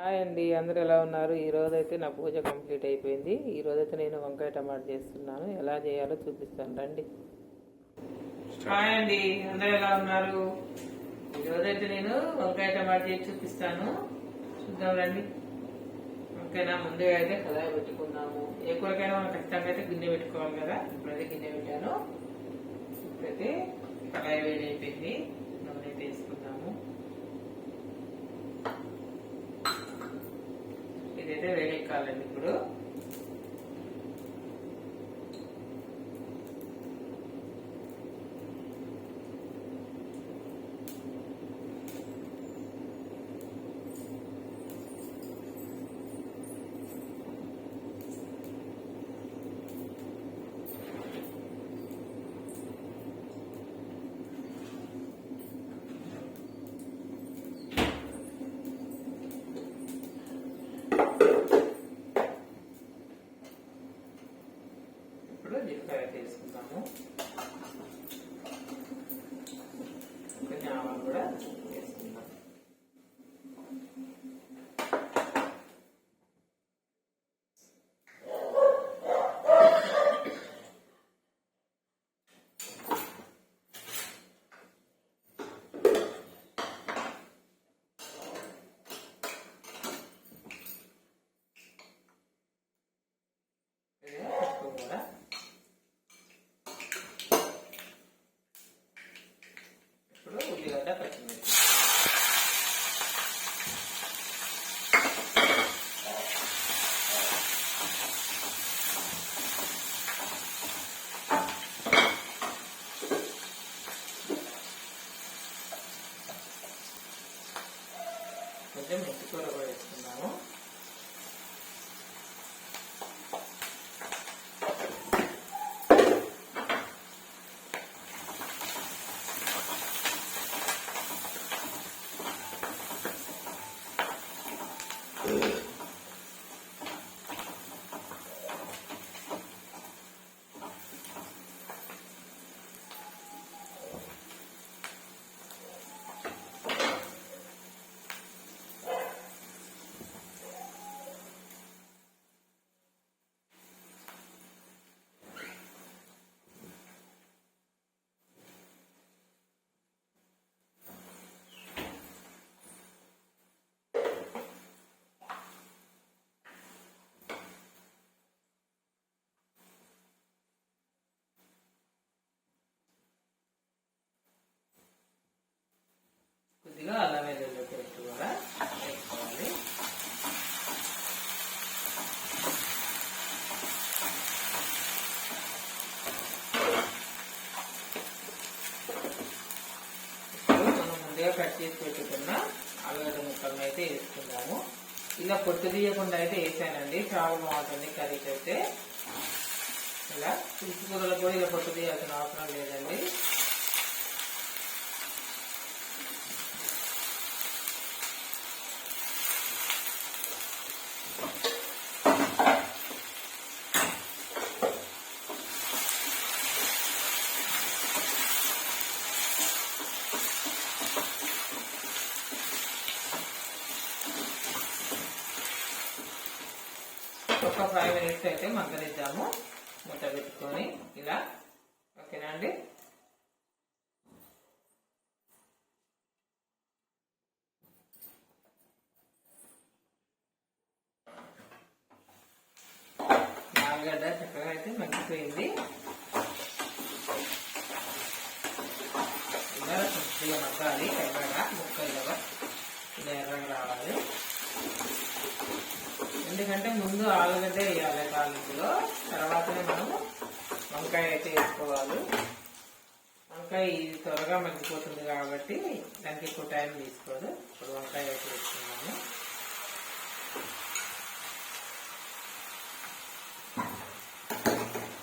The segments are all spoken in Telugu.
హాయ్ అండి అందరూ ఎలా ఉన్నారు? ఈ అయితే నా పూజ కంప్లీట్ అయిపోయింది. ఈ అయితే నేను వంకాయ టమాటా చేస్తున్నాను. ఎలా చేయాలో చూపిస్తాను. రండి. హాయ్ అండి అందరూ ఎలా ఉన్నారు? ఈ అయితే నేను వంకాయ టమాటా చేసి చూపిస్తాను. చూద్దాం రండి. ఓకేనా ముందుగా అయితే కళాయి పెట్టుకున్నాము ఏ కూరకైనా మనం ఖచ్చితంగా అయితే గిన్నె పెట్టుకోవాలి కదా. ఇప్పుడైతే గిన్నె పెట్టాను. ఇప్పుడైతే కళాయి వేడి అయిపోయింది నూనె అయితే వేసుకుందాము ఇదైతే వేడెక్కాలండి ఇప్పుడు. ఇప్పుడు జీలకర్ర తీసుకుందాము కొంచెం ఆవాలు కూడా ఇప్పుడు ఉల్లిగడ్డ పచ్చిమిర్చి కొంచెం మెంతి కూర కూడా వేసుకున్నాము కొద్దిగా అల్లం వెల్లుల్లి పేస్ట్ కూడా వేసుకోవాలి ఇప్పుడు మనం ముందుగా కట్ చేసి పెట్టుకున్న అల్లగడ్డ ముక్కలను అయితే వేసుకుందాము ఇలా పొట్టు తీయకుండా అయితే వేసానండి. చాలా బాగుంటుంది కర్రీకి అయితే ఇలా పులుసు కూరలకు కూడా ఇలా పొట్టు తీయాల్సిన అవసరం లేదండి. ఒక ఫైవ్ మినిట్స్ అయితే మగ్గనిద్దాము. మూత పెట్టుకొని ఇలా. ఓకేనా అండి? ఆలుగడ్డ చక్కగా అయితే మగ్గిపోయింది. ఇలా కొద్దిగా మగ్గాలి ఎర్రగా ముక్కలుగా ఇలా ఎర్రగా రావాలి. ఎందుకంటే ముందు ఆలుగడ్డ వేయాలి తాలింపులో. తర్వాతనే మనము వంకాయ అయితే వేసుకోవాలి. వంకాయ ఇది త్వరగా మగ్గిపోతుంది కాబట్టి దానికి ఎక్కువ టైం తీసుకోదు. ఇప్పుడు వంకాయ అయితే వేసుకున్నాము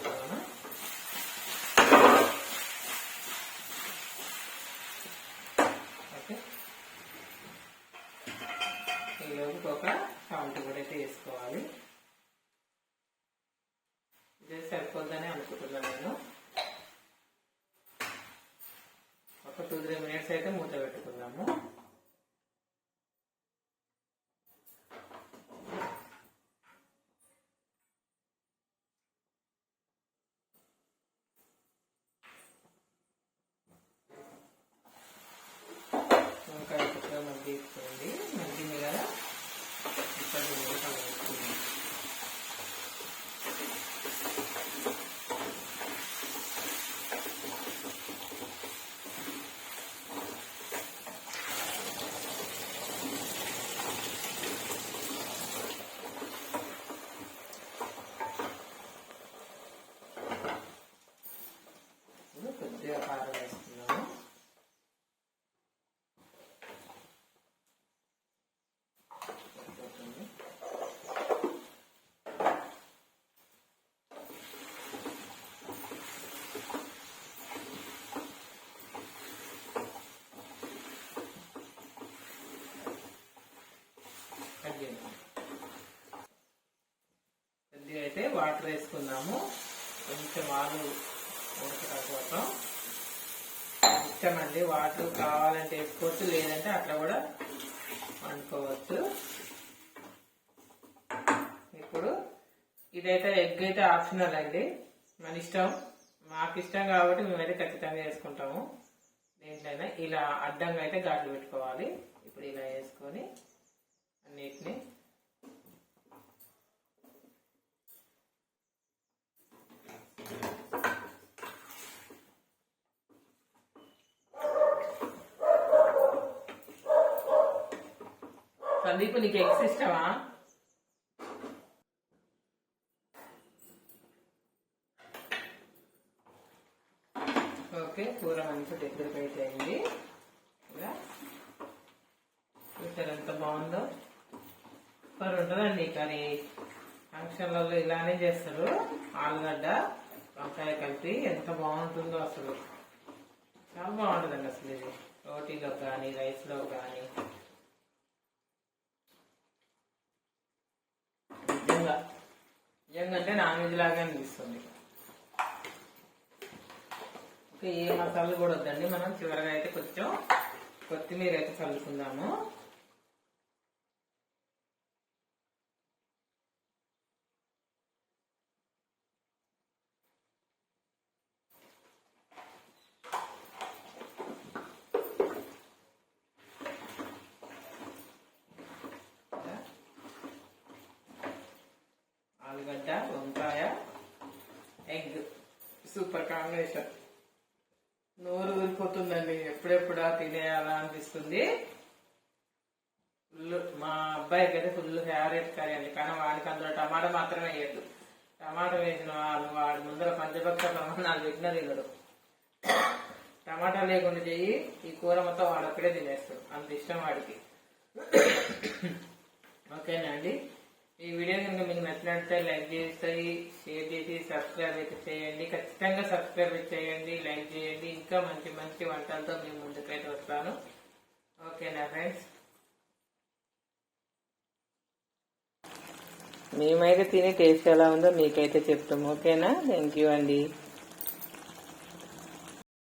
అవునా? ఓకే ఈలోపు ఒక సాల్ట్ కూడా అయితే వేసుకోవాలి ఇదే సరిపోద్దని అనుకుంటున్నాను నేను ఒక టూ త్రీ మినిట్స్ అయితే మూత పెట్టుకుందాము అయితే వాటర్ వేసుకుందాము. కొంచెం ఆలు ఉడకడం కోసం ఇష్టం అండి వాటర్ కావాలంటే వేసుకోవచ్చు లేదంటే అట్లా కూడా వండుకోవచ్చు. ఇప్పుడు ఇదైతే ఎగ్ అయితే ఆప్షనల్ అండి. మన ఇష్టం మాకు ఇష్టం కాబట్టి మేమైతే ఖచ్చితంగా వేసుకుంటాము. దేంట్లైనా ఇలా అడ్డంగా అయితే ఘాట్లు పెట్టుకోవాలి. ఇప్పుడు ఇలా వేసుకొని అన్నిటిని సందీప్ నీకు ఎగ్స్ ఇష్టమా? ఓకే కూర మంచి దగ్గరకు అయితే అయింది. ఇలా. చూసారు ఎంత బాగుందో? మరి ఉంటుందండి కానీ ఫంక్షన్లలో ఇలానే చేస్తారు. ఆలుగడ్డ వంకాయ కలిపి ఎంత బాగుంటుందో అసలు. చాలా బాగుంటుందండి అసలు ఇది. రోటీలో కానీ రైస్లో కానీ. నిజంగా. ఏంటంటే అంటే నాన్ వెజ్ లాగా అనిపిస్తుంది ఏ మసాలాలు కూడా వద్దండి. మనం చివరిగా అయితే కొంచెం కొత్తిమీర అయితే చల్లుకుందాము. ఆలుగడ్డ వంకాయ? ఎగ్. Super combination. నోరు ఊరిపోతుందండి. ఎప్పుడెప్పుడా తినేయాలా అనిపిస్తుంది. ఫుల్ మా అబ్బాయికి అయితే ఫుల్ ఫేవరెట్ కర్రీ అండి. కానీ వాడికి అందులో టమాటా మాత్రమే వేయద్దు. టమాటా వేసిన వాళ్ళు వాడి ముందర పంచభక్ష ప్రమాణాలు పెట్టినా తినడు. టమాటా లేకుండా చెయ్యి ఈ కూర మొత్తం వాడు ఒక్కడే తినేస్తాడు. అంత ఇష్టం వాడికి. ఓకేనా అండి? ఈ వీడియో కనుక మీకు నచ్చినట్లయితే లైక్ చేసి షేర్ చేసి సబ్స్క్రైబ్ అయితే చేయండి. ఖచ్చితంగా సబ్స్క్రైబ్ చేయండి లైక్ చేయండి. ఇంకా మంచి మంచి వంటలతో మేము ముందుకైతే వస్తాను. ఓకేనా ఫ్రెండ్స్? మేమైతే తిని టేస్ట్ ఎలా ఉందో మీకైతే చెప్తాము. ఓకేనా? థ్యాంక్ యూ అండి.